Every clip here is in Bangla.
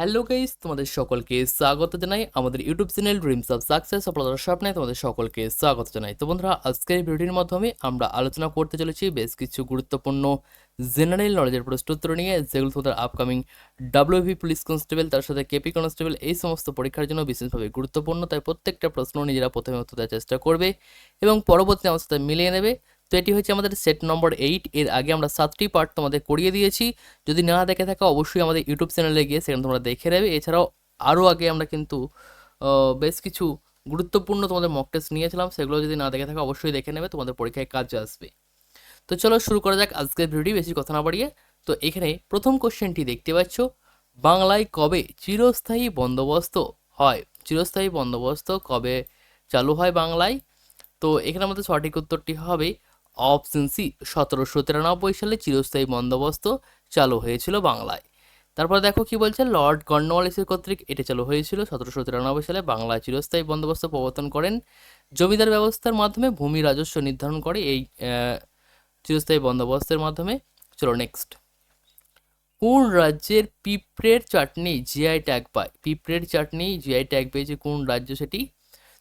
হ্যালো গাইস, তোমাদের সকলকে স্বাগত জানাই আমাদের YouTube channel dreams of success সফলতার স্বপ্নে, তোমাদের সকলকে স্বাগত জানাই। তো বন্ধুরা, আজকের ভিডিওর মাধ্যমে আমরা আলোচনা করতে চলেছি বেশ কিছু গুরুত্বপূর্ণ জেনারেল নলেজের প্রশ্নোত্তর নিয়ে, যেগুলো তোমাদের আপকামিং ডাব্লিউভি পুলিশ কনস্টেবল তার সাথে কেপি কনস্টেবল এই সমস্ত পরীক্ষার জন্য বিশেষভাবে গুরুত্বপূর্ণ। তাই প্রত্যেকটা প্রশ্ন নিজেরা প্রথমে উত্তর দেওয়ার চেষ্টা করবে এবং পরবর্তীতে আমার সাথে মিলিয়ে নেবে। তো এটি হচ্ছে আমাদের সেট নম্বর এইট এর আগে আমরা সাতটি পার্ট তোমাদের করিয়ে দিয়েছি। যদি না দেখে থাকো, অবশ্যই আমাদের ইউটিউব চ্যানেলে গিয়ে সেখানে তোমরা দেখে নেবে। এছাড়াও আরও আগে আমরা কিন্তু বেশ কিছু গুরুত্বপূর্ণ তোমাদের মক টেস্ট নিয়েছিলাম। সেগুলো যদি না দেখে থাকো, অবশ্যই দেখে নেবে। তোমাদের পরীক্ষায় কাজে আসবে। তো চলো শুরু করা যাক আজকের ভিডিও বেশি কথা না বাড়িয়ে। তো এখানে প্রথম কোশ্চেনটি দেখতে পাচ্ছ। বাংলায় কবে চিরস্থায়ী বন্দোবস্ত হয়? চিরস্থায়ী বন্দোবস্ত কবে চালু হয় বাংলায়? তো এখানে আমাদের সঠিক উত্তরটি হবে অপশন সি, সতেরোশো তিরানব্বই সালে চিরস্থায়ী বন্দোবস্ত চালু হয়েছিল বাংলায়। তারপর দেখো কি বলছে, লর্ড কর্নওয়ালিসের কর্তৃক এটা চালু হয়েছিল সতেরোশো তিরানব্বই সালে বাংলায় চিরস্থায়ী বন্দোবস্ত প্রবর্তন করেন। জমিদার ব্যবস্থার মাধ্যমে ভূমি রাজস্ব নির্ধারণ করে এই চিরস্থায়ী বন্দোবস্তের মাধ্যমে। চলো নেক্সট কোন রাজ্যের পিঁপড়ের চাটনি জিআই ট্যাগ পায়? পিঁপড়ের চাটনি জিআই ট্যাগ পেয়েছে কোন রাজ্য সেটি?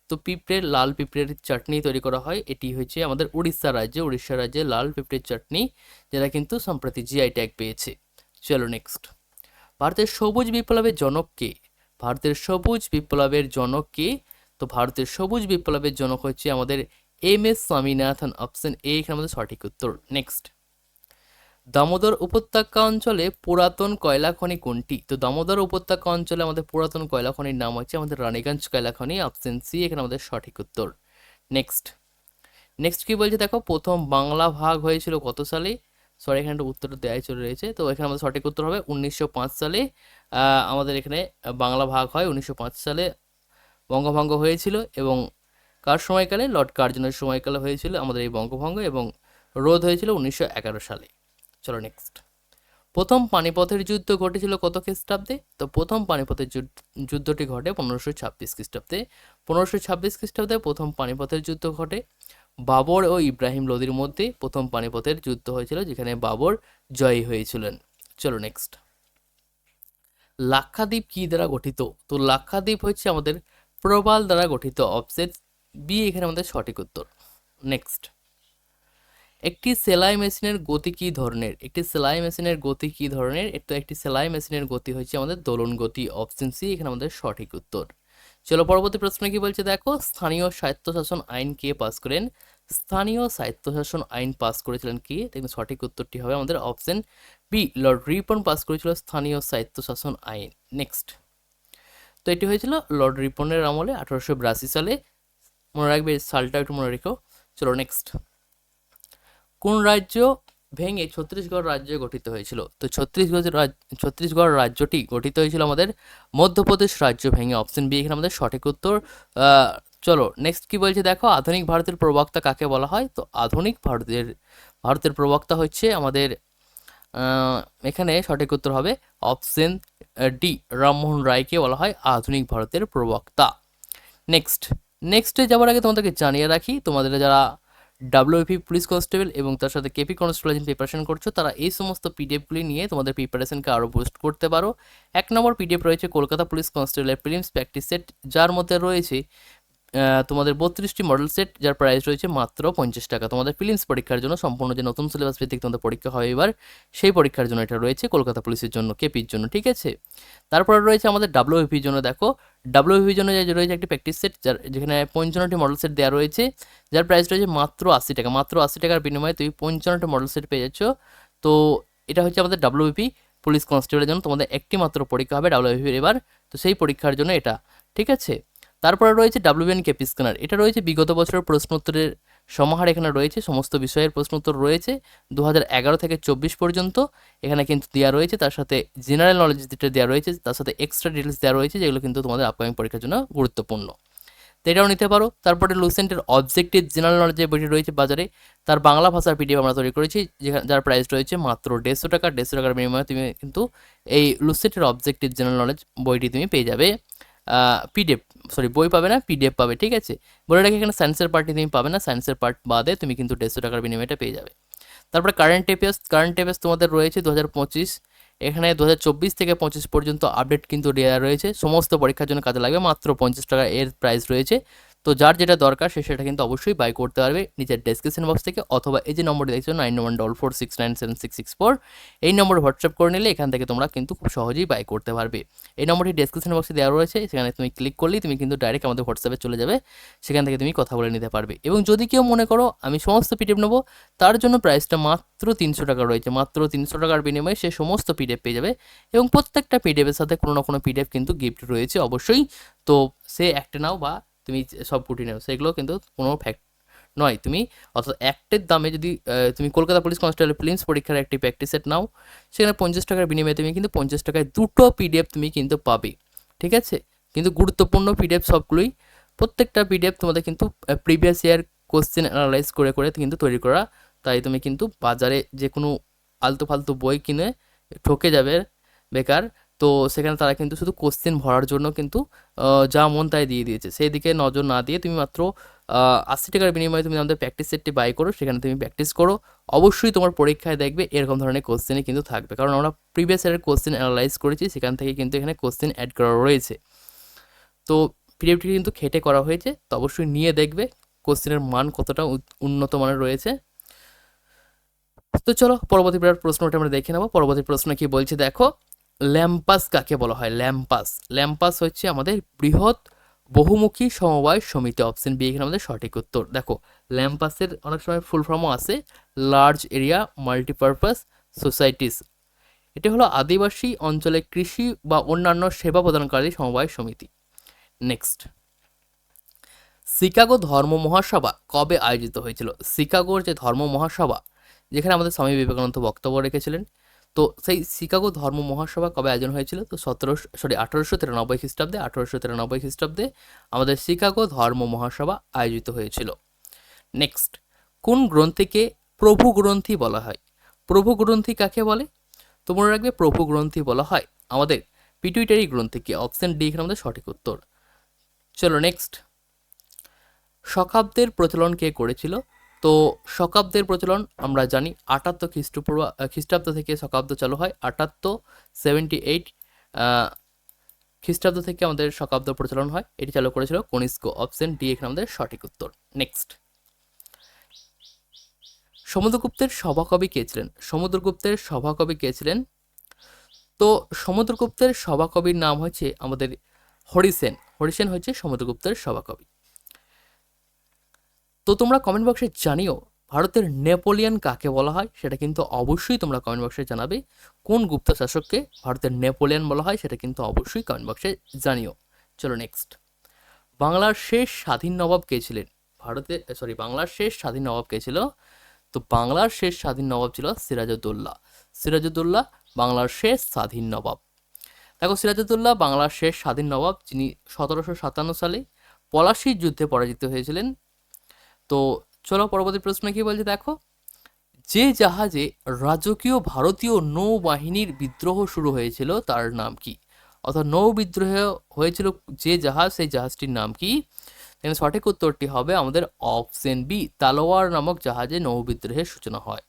তো পিঁপড়ের লাল পিঁপড়ের চাটনি তৈরি করা হয়। এটি হচ্ছে আমাদের উড়িষ্যা রাজ্যে। উড়িষ্যা রাজ্যে লাল পিঁপড়ের চাটনি, যেটা কিন্তু সম্প্রতি জিআই ট্যাগ পেয়েছে। চলো নেক্সট ভারতের সবুজ বিপ্লবের জনক কে? ভারতের সবুজ বিপ্লবের জনক কে? তো ভারতের সবুজ বিপ্লবের জনক হচ্ছে আমাদের M S Swaminathan. Option A এখানে আমাদের সঠিক উত্তর। নেক্সট দামোদর উপত্যকা অঞ্চলে পুরাতন কয়লা খনি কোনটি? তো দামোদর উপত্যকা অঞ্চলে আমাদের পুরাতন কয়লা খনির নাম হচ্ছে আমাদের রানীগঞ্জ কয়লা খনি অপশন সি এখানে আমাদের সঠিক উত্তর। নেক্সট নেক্সট কি বলছে দেখো, প্রথম বাংলা ভাগ হয়েছিল কত সালে? সরি এখানে একটা উত্তর দেয়াই চলে রয়েছে। তো এখানে আমাদের সঠিক উত্তর হবে উনিশশো পাঁচ সালে। আমাদের এখানে বাংলা ভাগ হয় উনিশশো পাঁচ সালে। বঙ্গভঙ্গ হয়েছিল এবং কার সময়কালে? লর্ড কার্জনের সময়কালে হয়েছিল আমাদের এই বঙ্গভঙ্গ এবং রোধ হয়েছিল উনিশশো এগারো সালে। চলো নেক্সট প্রথম পানিপথের যুদ্ধ ঘটেছিল কত খ্রিস্টাব্দে? তো প্রথম পানিপথের যুদ্ধ- যুদ্ধটি ঘটে পনেরোশো ছাব্বিশ খ্রিস্টাব্দে। পনেরোশো ছাব্বিশ খ্রিস্টাব্দে প্রথম পানিপথের যুদ্ধ ঘটে। বাবর ও ইব্রাহিম লোদির মধ্যে প্রথম পানিপথের যুদ্ধ হয়েছিল, যেখানে বাবর জয়ী হয়েছিলেন। চলো নেক্সট লাক্ষাদ্বীপ কি দ্বারা গঠিত? তো লাক্ষাদ্বীপ হচ্ছে আমাদের প্রবাল দ্বারা গঠিত। অপশন বি এখানে আমাদের সঠিক উত্তর। নেক্সট একটি সেলাই মেশিনের গতি কী ধরনের? একটি সেলাই মেশিনের গতি কী ধরনের? তো একটি সেলাই মেশিনের গতি হচ্ছে আমাদের দোলন গতি অপশন সি এখানে আমাদের সঠিক উত্তর। চলো পরবর্তী প্রশ্ন কি বলছে? দেখো, স্থানীয় স্বায়ত্তশাসন আইন কে পাস করেন? স্থানীয় স্বায়ত্তশাসন আইন পাস করেছিলেন কে? দেখুন, সঠিক উত্তরটি হবে আমাদের option B Lord Ripon pass করেছিল স্থানীয় স্বায়ত্তশাসন আইন। নেক্সট তো এটি হয়েছিল লর্ড রিপনের আমলে আঠারোশো বিরাশি সালে। মনে রাখবে সালটা একটু মনে রেখো। চলো নেক্সট কোন রাজ্য ভেঙে ছত্তিশগড় রাজ্য গঠিত হয়েছিল? তো ছত্তিশগড় রাজ, ছত্তিশগড় রাজ্যটি গঠিত হয়েছিল আমাদের মধ্যপ্রদেশ রাজ্য ভেঙে অপশন বি এখানে আমাদের সঠিক উত্তর চলো নেক্সট কি বলছে দেখো? আধুনিক ভারতের প্রবক্তা কাকে বলা হয়? তো আধুনিক ভারতের ভারতের প্রবক্তা হচ্ছে আমাদের এখানে সঠিক উত্তর হবে অপশন ডি রামমোহন রায়কে বলা হয় আধুনিক ভারতের প্রবক্তা। নেক্সট নেক্সটে যাওয়ার আগে তোমাদেরকে জানিয়ে রাখি, তোমাদের যারা ডাব্লিউপি পুলিশ কনস্টেবল এবং তার সাথে কেপি কনস্টেবল প্রিপারেশন করছ, তারা এই সমস্ত পিডিএফগুলি নিয়ে তোমাদের প্রিপারেশনকে আরও বুস্ট করতে পারো। এক নম্বর পিডিএফ রয়েছে কলকাতা পুলিশ কনস্টেবলের প্রিলিমস প্র্যাকটিস সেট যার মধ্যে রয়েছে তোমাদের বত্রিশটি মডেল সেট যার প্রাইস রয়েছে মাত্র পঞ্চাশ টাকা। তোমাদের ফিলিমস পরীক্ষার জন্য সম্পূর্ণ যে নতুন সিলেবাস ভিত্তিক তোমাদের পরীক্ষা হয় এবার, সেই পরীক্ষার জন্য এটা রয়েছে কলকাতা পুলিশের জন্য কেপির জন্য, ঠিক আছে? তারপরে রয়েছে আমাদের ডাব্লিউপির জন্য, দেখো ডাব্লিউপির জন্য রয়েছে একটি প্র্যাকটিস সেট যার যেখানে পঞ্চান্নটি মডেল সেট দেওয়া রয়েছে, যার প্রাইস রয়েছে মাত্র আশি টাকা। মাত্র আশি টাকার বিনিময়ে তুমি পঞ্চান্নটি মডেল সেট পেয়ে যাচ্ছ। তো এটা হচ্ছে আমাদের ডাব্লিউপি পুলিশ কনস্টেবলের জন্য। তোমাদের একটি মাত্র পরীক্ষা হবে ডাব্লিউপির এবার। তো সেই পরীক্ষার জন্য এটা। ঠিক আছে? তারপরে রয়েছে ডাব্লিউবিএন কেপি স্ক্যানার এটা রয়েছে বিগত বছরের প্রশ্নোত্তরের সমাহার এখানে রয়েছে, সমস্ত বিষয়ের প্রশ্ন উত্তর রয়েছে দু থেকে চব্বিশ পর্যন্ত এখানে কিন্তু দেওয়া রয়েছে। তার সাথে জেনারেল নলেজ যেটা দেওয়া রয়েছে, তার সাথে এক্সট্রা ডিটেলস দেওয়া রয়েছে, যেগুলো কিন্তু তোমাদের আপকামিং পরীক্ষার জন্য গুরুত্বপূর্ণ। তো এটাও নিতে পারো। তারপরে লুসেন্টের অবজেক্টিভ জেনারেল নলেজের বইটি রয়েছে বাজারে। তার বাংলা ভাষার পিডিএফ আমরা তৈরি করেছি, যেখানে যার প্রাইস রয়েছে মাত্র দেড়শো টাকা। দেড়শো টাকার বিনিময়ে তুমি কিন্তু এই লুসেন্টের অবজেক্টিভ জেনারেল নলেজ বইটি তুমি পেয়ে যাবে। পিডিএফ সরি, বই পাবে না পিডিএফ পাবে, ঠিক আছে? বলে রাখি এখানে সায়েন্সের পার্টটি তুমি পাবে না সায়েন্সের পার্ট বাদে তুমি কিন্তু দেড়শো টাকার বিনিময়টা পেয়ে যাবে। তারপরে কারেন্ট অ্যাফেয়ার্স কারেন্ট অ্যাফেয়ার্স তোমাদের রয়েছে দু হাজার পঁচিশ। এখানে দু হাজার চব্বিশ থেকে পঁচিশ পর্যন্ত আপডেট কিন্তু দেওয়া রয়েছে। সমস্ত পরীক্ষার জন্য কাজে লাগবে মাত্র পঞ্চাশ টাকা এর প্রাইস রয়েছে। তো যার যেটা দরকার সে সেটা কিন্তু অবশ্যই বাই করতে পারবে নিজের ডেসক্রিপশন বক্স থেকে অথবা এই যে নম্বরটি দেখছ nine one double four six nine seven six six four এই নম্বরে হোয়াটসঅ্যাপ করে নিলে এখান থেকে তোমরা কিন্তু খুব সহজেই বাই করতে পারবে। এই নম্বরটি ডেসক্রিপশন বক্সে দেওয়া রয়েছে, সেখানে তুমি ক্লিক করলেই তুমি কিন্তু ডাইরেক্ট আমাদের হোয়াটসঅ্যাপে চলে যাবে, সেখান থেকে তুমি কথা বলে নিতে পারবে। এবং যদি কেউ মনে করো আমি সমস্ত পিডিএফ নেব, তার জন্য প্রাইসটা মাত্র তিনশো টাকা রয়েছে, মাত্র তিনশো টাকার বিনিময়ে সে সমস্ত পিডিএফ পেয়ে যাবে এবং প্রত্যেকটা পিডিএফের সাথে কোনো না কোনো পিডিএফ কিন্তু গিফট রয়েছে অবশ্যই। তো সে একটা নাও বা তুমি সব কুটি নাও। সেগুলো কিন্তু কোনো ফ্যাক্ট নয়। তুমি অর্থাৎ একটের দামে যদি তুমি কলকাতা পুলিশ কনস্টেবল প্রিলিমস পরীক্ষার একটি প্র্যাকটিস সেট নাও, সেখানে পঞ্চাশ টাকার বিনিময়ে তুমি কিন্তু পঞ্চাশ টাকায় দুটো পিডিএফ তুমি কিন্তু পাবে। ঠিক আছে? কিন্তু গুরুত্বপূর্ণ পিডিএফ সবগুলোই প্রত্যেকটা পিডিএফ তোমাদের কিন্তু প্রিভিয়াস ইয়ার কোশ্চেন অ্যানালাইজ করে করে কিন্তু তৈরি করা। তাই তুমি কিন্তু বাজারে যে কোনো আলতু ফালতু বই কিনে ঠকে যাবে বেকার। তো সেখানে তারা কিন্তু শুধু কোশ্চেন ভরার জন্য কিন্তু যা মন তাই দিয়ে দিয়েছে। সেই দিকে নজর না দিয়ে তুমি মাত্র আশি টাকার বিনিময়ে তুমি আমাদের প্র্যাকটিস সেটটি বাই করো, সেখানে তুমি প্র্যাকটিস করো। অবশ্যই তোমার পরীক্ষায় দেখবে এরকম ধরনের কোশ্চেনই কিন্তু থাকবে। কারণ আমরা প্রিভিয়াস ইয়ারের কোশ্চেন অ্যানালাইজ করেছি, সেখান থেকে কিন্তু এখানে কোশ্চেন অ্যাড করা রয়েছে। তো পিডিএফটি কিন্তু খেটে করা হয়েছে, তো অবশ্যই নিয়ে দেখবে কোশ্চেনের মান কতটা উন্নত মানের রয়েছে। তো চলো পরবর্তী প্রশ্নটা আমরা দেখে নেব। পরবর্তী প্রশ্ন কি বলছে দেখো ল্যাম্পাস কাকে বলা হয়? ল্যাম্পাস। ল্যাম্পাস হচ্ছে আমাদের বৃহৎ বহুমুখী সমবায় সমিতি। অপশন বি এখানে আমাদের সঠিক উত্তর। দেখো, ল্যাম্পাসের অনেক সময় ফুল ফর্মও আছে। লার্জ এরিয়া মাল্টিপারপাস সোসাইটিস এটি হলো আদিবাসী অঞ্চলে কৃষি বা অন্যান্য সেবা প্রদানকারী সমবায় সমিতি। নেক্সট শিকাগো ধর্ম মহাসভা কবে আয়োজিত হয়েছিল? শিকাগোর যে ধর্ম মহাসভা, যেখানে আমাদের স্বামী বিবেকানন্দ বক্তব্য রেখেছিলেন তো সেই শিকাগো ধর্ম মহাসভা কবে আয়োজন হয়েছিল? তো সতেরোশো সরি আঠারোশো তিরানব্বই খ্রিস্টাব্দে, আঠারোশো তিরানব্বই খ্রিস্টাব্দে আমাদের শিকাগো ধর্ম মহাসভা আয়োজিত হয়েছিল। নেক্সট কোন গ্রন্থিকে প্রভু গ্রন্থি বলা হয়? প্রভু গ্রন্থি কাকে বলে? তো মনে রাখবে, প্রভু গ্রন্থি বলা হয় আমাদের পিটুইটারি গ্রন্থিকে অপশন ডি এখানে আমাদের সঠিক উত্তর। চলো নেক্সট শকাব্দের প্রচলন কে করেছিল? তো শকাব্দের প্রচলন আমরা জানি আটাত্তর খ্রিস্টপূর্ব খ্রিস্টাব্দ থেকে শকাব্দ চালু হয়, আটাত্তর সেভেন্টি এইট খ্রিস্টাব্দ থেকে আমাদের শকাব্দ প্রচলন হয়। এটি চালু করেছিল কনিষ্ক অপশন ডি এখানে আমাদের সঠিক উত্তর। নেক্সট সমুদ্রগুপ্তের সভাকবি কে ছিলেন? সমুদ্রগুপ্তের সভাকবি কে ছিলেন? তো সমুদ্রগুপ্তের সভাকবির নাম হচ্ছে আমাদের হরিসেন। হরিসেন হচ্ছে সমুদ্রগুপ্তের সভাকবি। তো তোমরা কমেন্ট বক্সে জানিও ভারতের নেপোলিয়ন কাকে বলা হয়? সেটা কিন্তু অবশ্যই তোমরা কমেন্ট বক্সে জানাবে। কোন গুপ্ত শাসককে ভারতের নেপোলিয়ন বলা হয় সেটা কিন্তু অবশ্যই কমেন্ট বক্সে জানিও। চলো নেক্সট বাংলার শেষ স্বাধীন নবাব কে ছিলেন? ভারতে সরি বাংলার শেষ স্বাধীন নবাব কে ছিল? তো বাংলার শেষ স্বাধীন নবাব ছিল সিরাজউদ্দৌলা। সিরাজউদ্দৌলা বাংলার শেষ স্বাধীন নবাব। দেখো সিরাজউদ্দৌলা বাংলার শেষ স্বাধীন নবাব, যিনি সতেরোশো সাতান্ন সালে পলাশির যুদ্ধে পরাজিত হয়েছিলেন। তো চলো পরবর্তী প্রশ্ন কি বলছে দেখো? যে জাহাজে রাজকীয় ভারতীয় নৌবাহিনীর বিদ্রোহ শুরু হয়েছিল তার নাম কি? অর্থাৎ নৌ বিদ্রোহ হয়েছিল যে জাহাজ, সেই জাহাজটির নাম কি? এখানে সঠিক উত্তরটি হবে আমাদের অপশন বি তালোয়ার নামক জাহাজে নৌ বিদ্রোহের সূচনা হয়।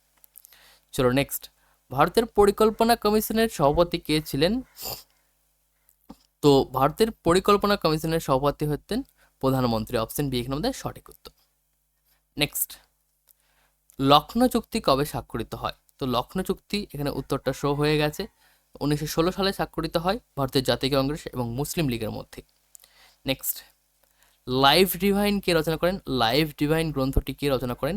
চলো নেক্সট ভারতের পরিকল্পনা কমিশনের সভাপতি কে ছিলেন? তো ভারতের পরিকল্পনা কমিশনের সভাপতি হতেন প্রধানমন্ত্রী অপশন বি এখানে আমাদের সঠিক উত্তর। নেক্সট লক্ষ্ণৌ চুক্তি কবে স্বাক্ষরিত হয়? তো লক্ষ্ণৌ চুক্তি এখানে উত্তরটা শো হয়ে গেছে। উনিশশো ষোলো সালে স্বাক্ষরিত হয় ভারতের জাতীয় কংগ্রেস এবং মুসলিম লীগের মধ্যে। নেক্সট লাইভ ডিভাইন কে রচনা করেন? লাইভ ডিভাইন গ্রন্থটি কে রচনা করেন?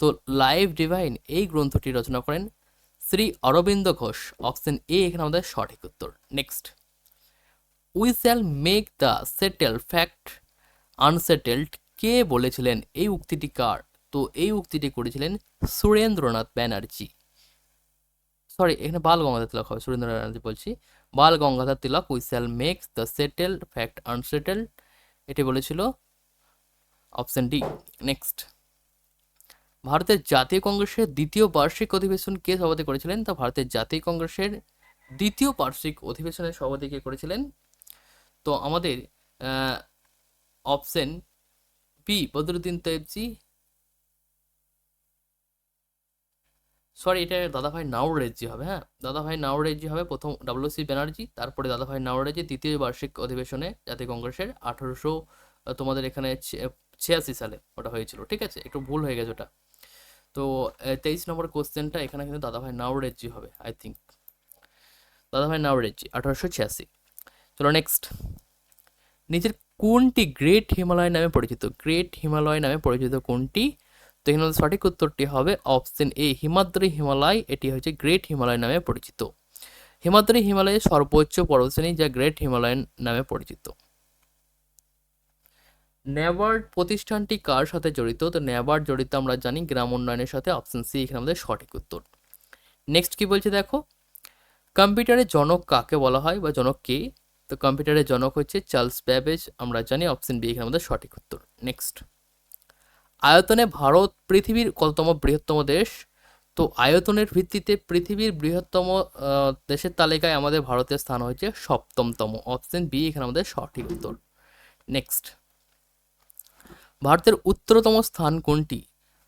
তো লাইভ ডিভাইন এই গ্রন্থটি রচনা করেন শ্রী অরবিন্দ ঘোষ। অপশন এ এখানে আমাদের সঠিক উত্তর। Next we shall make the settle fact unsettled কে বলেছিলেন এই উক্তিটি কার? তো এই উক্তিটি করেছিলেন সুরেন্দ্রনাথ ব্যানার্জি। সরি এখানে বাল গঙ্গাধর তিলক হবে, সুরেন্দ্রনাথ ব্যানার্জি বলছি। Bal Gangadhar Tilak we shall make the settled fact unsettled এটি বলেছিল অপশন ডি নেক্সট ভারতের জাতীয় কংগ্রেসের দ্বিতীয় বার্ষিক অধিবেশন কে সভাপতি করেছিলেন? তা ভারতের জাতীয় কংগ্রেসের দ্বিতীয় বার্ষিক অধিবেশনের সভাপতি কে করেছিলেন? তো আমাদের option B Badruddin Tyabji sorry এটা দাদাভাই নাওরেজি হবে হ্যাঁ? দাদাভাই নাওরেজি হবে প্রথম ডাব্লিউসি ব্যানার্জি তারপরে দাদাভাই নাওরেজি দ্বিতীয় বার্ষিক অধিবেশনে জাতীয় কংগ্রেসের আঠারোশো তোমাদের এখানে ছিয়াশি সালে ওটা হয়েছিল, ঠিক আছে? একটু ভুল হয়ে গেছে ওটা। তো তেইশ নম্বর কোশ্চেনটা এখানে কিন্তু দাদাভাই নাওরেজি হবে আই থিঙ্ক দাদাভাই নাওরেজি আঠারোশো ছিয়াশি। চলো নেক্সট নিচের কোনটি গ্রেট হিমালয় নামে পরিচিত? গ্রেট হিমালয় নামে পরিচিত কোনটি? তো এখানে সঠিক উত্তরটি হবে অপশন এ, হিমাদ্রি হিমালয়। এটি হচ্ছে গ্রেট হিমালয় নামে পরিচিত। হিমাদ্রি হিমালয়ের সর্বোচ্চ পর্বতশ্রেণী যা গ্রেট হিমালয়ান নামে পরিচিত। ন্যাবার্ড প্রতিষ্ঠানটি কার সাথে জড়িত? তো ন্যাবার্ড জড়িত আমরা জানি গ্রাম উন্নয়নের সাথে, অপশন সি, এখানে আমাদের সঠিক উত্তর। নেক্সট কি বলছে দেখো? কম্পিউটারের জনক কাকে বলা হয় বা জনক কে? তো কম্পিউটারের জনক হচ্ছে চার্লস ব্যাবেজ। আমরা জানি অপশন বি এখানে আমাদের সঠিক উত্তর। নেক্সট আয়তনে ভারত পৃথিবীর কততম বৃহত্তম দেশ? তো আয়তনের ভিত্তিতে পৃথিবীর বৃহত্তম দেশের তালিকায় আমাদের ভারতের স্থান হয়েছে সপ্তমতম। অপশন বি এখানে আমাদের সঠিক উত্তর। নেক্সট ভারতের উত্তরতম স্থান কোনটি?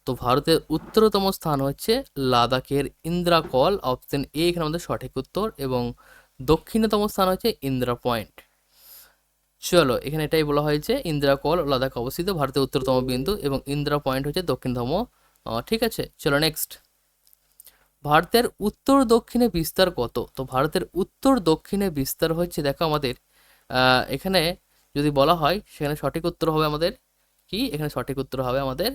তো ভারতের উত্তরতম স্থান হচ্ছে লাদাখের ইন্দ্রাকল। অপশন এ এখানে আমাদের সঠিক উত্তর এবং দক্ষিণতম স্থান হচ্ছে ইন্দ্রা পয়েন্ট। চলো, এখানে এটাই বলা হয়েছে, ইন্দিরা কল লাদাখ অবস্থিত, ভারতের উত্তরতম বিন্দু এবং ইন্দিরা পয়েন্ট হচ্ছে দক্ষিণতম। ঠিক আছে, চলো নেক্সট ভারতের উত্তর দক্ষিণে বিস্তার কত? তো ভারতের উত্তর দক্ষিণে বিস্তার হচ্ছে, দেখো আমাদের এখানে যদি বলা হয়, সেখানে সঠিক উত্তর হবে আমাদের কি? এখানে সঠিক উত্তর হবে আমাদের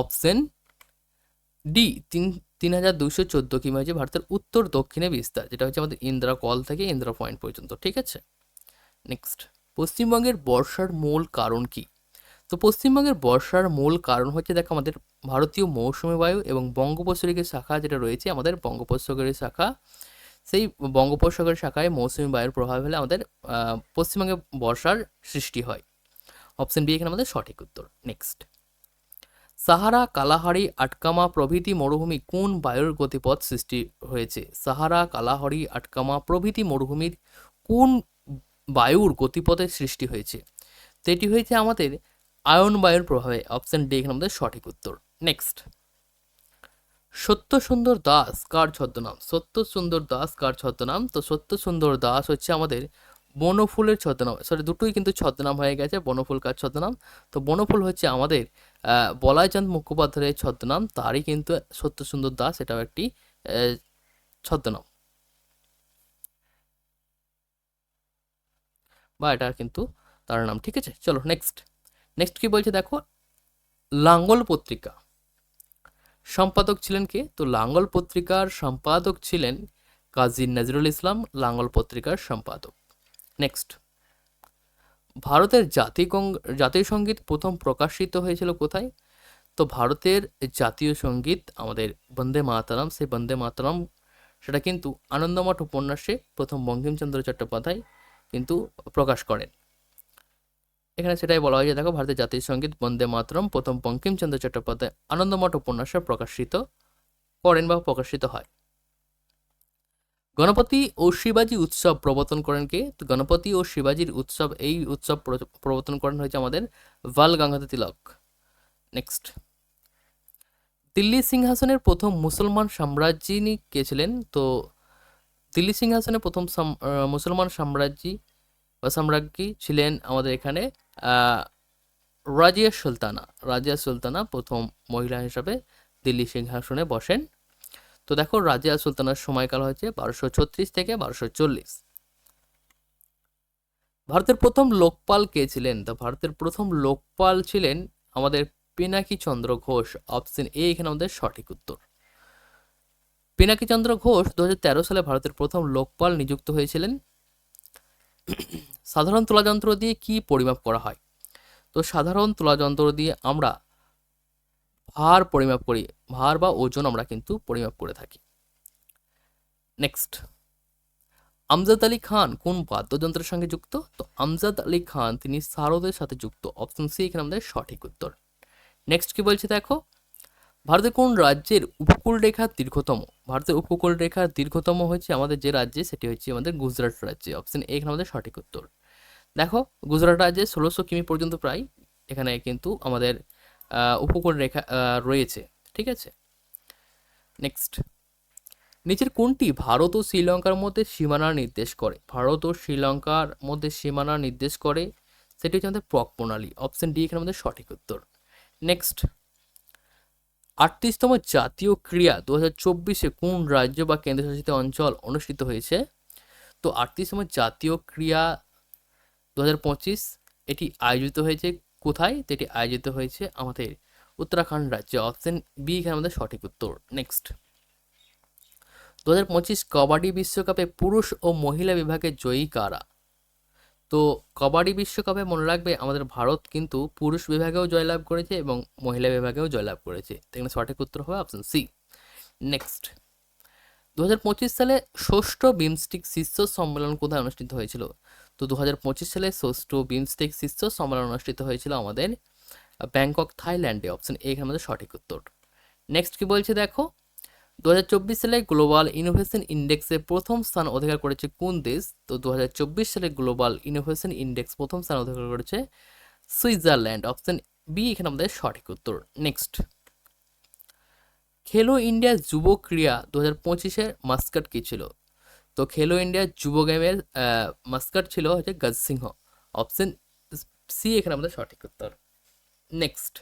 অপশন ডি তিন তিন হাজার দুশো চোদ্দ কিমি হচ্ছে ভারতের উত্তর দক্ষিণে বিস্তার, যেটা হচ্ছে আমাদের ইন্দ্রা কল থেকে ইন্দ্রা পয়েন্ট পর্যন্ত, ঠিক আছে? নেক্সট পশ্চিমবঙ্গের বর্ষার মূল কারণ কি? তো পশ্চিমবঙ্গের বর্ষার মূল কারণ হচ্ছে, দেখো আমাদের ভারতীয় মৌসুমী বায়ু এবং বঙ্গোপসাগরের শাখা যেটা রয়েছে, আমাদের বঙ্গোপসাগরের শাখা, সেই বঙ্গোপসাগরের শাখায় মৌসুমী বায়ুর প্রভাব হলে আমাদের পশ্চিমবঙ্গে বর্ষার সৃষ্টি হয়। অপশন বি এখানে আমাদের সঠিক উত্তর। নেক্সট সাহারা কালাহারি আটকামা প্রভৃতি মরুভূমি কোন বায়ুর গতিপথ সৃষ্টি হয়েছে? সাহারা কালাহারি আটকামা প্রভৃতি মরুভূমির কোন বায়ুর গতিপথের সৃষ্টি হয়েছে? এটি হয়েছে আমাদের আয়ন বায়ুর প্রভাবে। অপশন ডি, এখানে আমাদের সঠিক উত্তর। নেক্সট। সত্য সুন্দর দাস কার ছদ্মনাম? সত্য সুন্দর দাস কার ছদ্মনাম? তো সত্য সুন্দর দাস হচ্ছে আমাদের বনফুলের ছদ্মনাম। সরি দুটোই কিন্তু ছদ্মনাম হয়ে গেছে, বনফুল কার ছদ্মনাম? তো বনফুল হচ্ছে আমাদের বলাইচাঁদ মুখোপাধ্যায়ের ছদ্মনাম, তারই কিন্তু সত্য সুন্দর দাস, এটাও একটি ছদ্মনাম। বা এটা কিন্তু তার নাম, ঠিক আছে? চলো নেক্সট নেক্সট কি বলছে দেখো? লাঙ্গল পত্রিকা। সম্পাদক ছিলেন কে? তো লাঙ্গল পত্রিকার সম্পাদক ছিলেন কাজী নজরুল ইসলাম, লাঙ্গল পত্রিকার সম্পাদক। নেক্সট ভারতের জাতীয় জাতীয় সংগীত প্রথম প্রকাশিত হয়েছিল কোথায়? তো ভারতের জাতীয় সংগীত আমাদের বন্দে মাতারাম, সেই বন্দে মাতারাম, সেটা কিন্তু আনন্দমঠ উপন্যাসে প্রথম বঙ্কিমচন্দ্র চট্টোপাধ্যায় কিন্তু প্রকাশ করেন। এখানে সেটাই বলা হয় যে দেখো ভারতের জাতীয় সংগীত বন্দে মাতরম প্রথম বঙ্কিমচন্দ্র চট্টোপাধ্যায় আনন্দমঠ উপন্যাসে প্রকাশিত করেন বা প্রকাশিত হয়। গণপতি ও শিবাজি উৎসব প্রবর্তন করেন কে? তো গণপতি ও শিবাজির উৎসব, এই উৎসব প্রবর্তন করেন হয়েছে আমাদের বাল গঙ্গাধর তিলক। নেক্সট দিল্লি সিংহাসনের প্রথম মুসলমান সাম্রাজ্যিনী কে ছিলেন? তো দিল্লি সিংহাসনে প্রথম মুসলমান সাম্রাজ্যী বা সাম্রাজ্ঞী ছিলেন আমাদের এখানে রাজিয়া সুলতানা। রাজিয়া সুলতানা প্রথম মহিলা হিসাবে দিল্লি সিংহাসনে বসেন। তো দেখো রাজিয়া সুলতানার সময়কাল হয়েছে বারোশো ছত্রিশ থেকে বারোশো চল্লিশ। ভারতের প্রথম লোকপাল কে ছিলেন? তো ভারতের প্রথম লোকপাল ছিলেন আমাদের পিনাকি চন্দ্র ঘোষ অপশন এ এখানে আমাদের সঠিক উত্তর। পিনাকিচন্দ্র ঘোষ দু হাজার তেরো সালে ভারতের প্রথম লোকপাল নিযুক্ত হয়েছিলেন। সাধারণ তুলাযন্ত্র দিয়ে কি পরিমাপ করা হয়? তো সাধারণ তুলাযন্ত্র দিয়ে আমরা ভার পরিমাপ করি, ভার বা ওজন আমরা কিন্তু পরিমাপ করে থাকি। নেক্সট আমজাদ আলী খান কোন বাদ্যযন্ত্রের সঙ্গে যুক্ত? তো আমজাদ আলী খান তিনি সারদের সাথে যুক্ত। অপশন সি এখানে আমাদের সঠিক উত্তর। নেক্সট কি বলছে দেখো? ভারতের কোন রাজ্যের উপকূল রেখা দীর্ঘতম? ভারতের উপকূল রেখা দীর্ঘতম হচ্ছে আমাদের যে রাজ্যে, সেটি হচ্ছে আমাদের গুজরাট রাজ্যে। অপশন এখানে আমাদের সঠিক উত্তর। দেখো, গুজরাট রাজ্যে ষোলোশো কিমি পর্যন্ত প্রায়। এখানে কিন্তু আমাদের উপকূল রেখা রয়েছে, ঠিক আছে? নেক্সট নিচের কোনটি ভারত ও শ্রীলঙ্কার মধ্যে সীমানা নির্দেশ করে। ভারত ও শ্রীলঙ্কার মধ্যে সীমানা নির্দেশ করে। সেটি হচ্ছে আমাদের প্রক প্রণালী। অপশন ডি এখানে আমাদের সঠিক উত্তর। নেক্সট আটত্রিশতম জাতীয় ক্রীড়া দু হাজার চব্বিশে কোন রাজ্য বা কেন্দ্রশাসিত অঞ্চল অনুষ্ঠিত হয়েছে? তো আটত্রিশতম জাতীয় ক্রীড়া দু হাজার পঁচিশ, এটি আয়োজিত হয়েছে কোথায় এটি আয়োজিত হয়েছে আমাদের উত্তরাখণ্ড রাজ্যে। অপশন বি, এখানে আমাদের সঠিক উত্তর। নেক্সট দু হাজার পঁচিশ কবাডি বিশ্বকাপে পুরুষ ও মহিলা বিভাগে জয়ী কারা? তো কবাডি বিশ্বকাপে মনে রাখবে, আমাদের ভারত কিন্তু পুরুষ বিভাগেও জয়লাভ করেছে এবং মহিলা বিভাগেও জয়লাভ করেছে। এখানে সঠিক উত্তর হবে অপশন সি নেক্সট দু হাজার পঁচিশ সালে ষষ্ঠ বিমস্টিক শীর্ষ সম্মেলন কোথায় অনুষ্ঠিত হয়েছিল? তো দু হাজার পঁচিশ সালে ষষ্ঠ বিমস্টিক শীর্ষ সম্মেলন অনুষ্ঠিত হয়েছিল আমাদের ব্যাংকক, থাইল্যান্ডে। অপশন এখানে আমাদের সঠিক উত্তর। নেক্সট কি বলছে দেখো? দু হাজার চব্বিশ সালে গ্লোবাল ইনোভেশন ইন্ডেক্সে প্রথম স্থান অধিকার করেছে কোন দেশ? তো দু হাজার চব্বিশ সালে গ্লোবাল ইনোভেশন ইন্ডেক্স প্রথম স্থান অধিকার করেছে সুইজারল্যান্ড। অপশন বি এখানে আমাদের সঠিক উত্তর। নেক্সট খেলো ইন্ডিয়া যুব ক্রীড়া দু হাজার পঁচিশের মাস্কাট কী ছিল? তো খেলো ইন্ডিয়া যুব গেমের মাস্কাট ছিল হচ্ছে গজ সিংহ। অপশন সি এখানে আমাদের সঠিক উত্তর। নেক্সট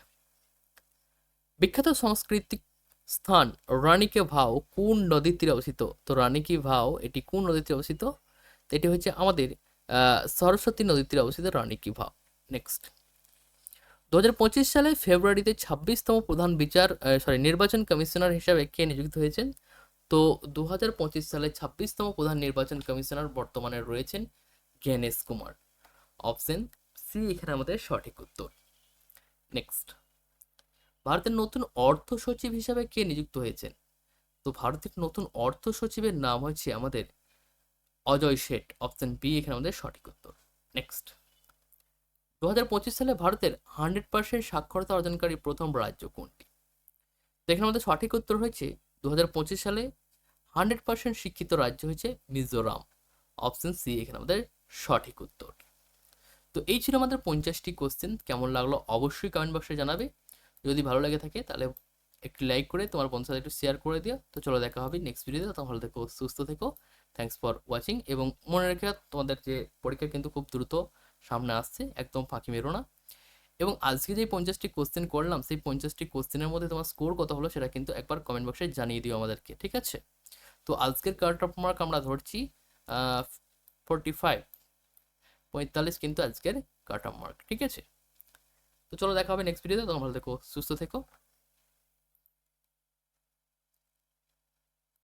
বিখ্যাত সাংস্কৃতিক স্থান রানীকে ভাও কোন নদীর তীরে অবস্থিত? তো রানীকি ভাও, এটি কোন নদীর তীরে অবস্থিত? এটি হচ্ছে আমাদের সরস্বতী নদীর তীরে অবস্থিত রানীকি ভাও। নেক্সট দু হাজার পঁচিশ সালে ফেব্রুয়ারিতে ছাব্বিশতম প্রধান বিচার সরি নির্বাচন কমিশনার হিসাবে কে নিযুক্ত হয়েছেন? তো দু হাজার পঁচিশ সালে ছাব্বিশতম প্রধান নির্বাচন কমিশনার বর্তমানে রয়েছেন জ্ঞানেশ কুমার। অপশন সি এখানে আমাদের সঠিক উত্তর। নেক্সট ভারতের নতুন অর্থ সচিব হিসাবে কে নিযুক্ত হয়েছেন? তো ভারতের নতুন অর্থ সচিবের নাম হচ্ছে আমাদের অজয় শেঠ। অপশন বি এখানে আমাদের সঠিক উত্তর। নেক্সট দু হাজার পঁচিশ সালে ভারতের হান্ড্রেড পার্সেন্ট সাক্ষরতা অর্জনকারী প্রথম রাজ্য কোনটি? তো এখানে আমাদের সঠিক উত্তর হয়েছে দু হাজার পঁচিশ সালে হান্ড্রেড পার্সেন্ট শিক্ষিত রাজ্য হয়েছে মিজোরাম। অপশন সি এখানে আমাদের সঠিক উত্তর। তো এই ছিল আমাদের পঞ্চাশটি কোশ্চেন কেমন লাগল অবশ্যই কমেন্ট বক্সে জানাবে। যদি ভালো লাগে থাকে তাহলে একটু লাইক করে তোমার বন্ধুর একটু শেয়ার করে দিও। তো চলো দেখা হবে নেক্সট ভিডিওতে তখন ভালো থেকো, সুস্থ থেকো। থ্যাংকস ফর ওয়াচিং এবং মনে রেখে তোমাদের যে পরীক্ষা কিন্তু খুব দ্রুত সামনে আসছে, একদম ফাঁকি মেরো না। এবং আজকে যে পঞ্চাশটি কোশ্চেন করলাম, সেই পঞ্চাশটি কোশ্চেনের মধ্যে তোমার স্কোর কত হলো সেটা কিন্তু একবার কমেন্ট বক্সে জানিয়ে দিও আমাদেরকে, ঠিক আছে? তো আজকের অফ মার্ক আমরা ধরছি ফোরটি ফাইভ পঁয়তাল্লিশ কিন্তু আজকের অফ মার্ক ঠিক আছে? তো চলো দেখা হবে নেক্সট ভিডিওতে তোমরা ভালো থেকো, সুস্থ থেকো।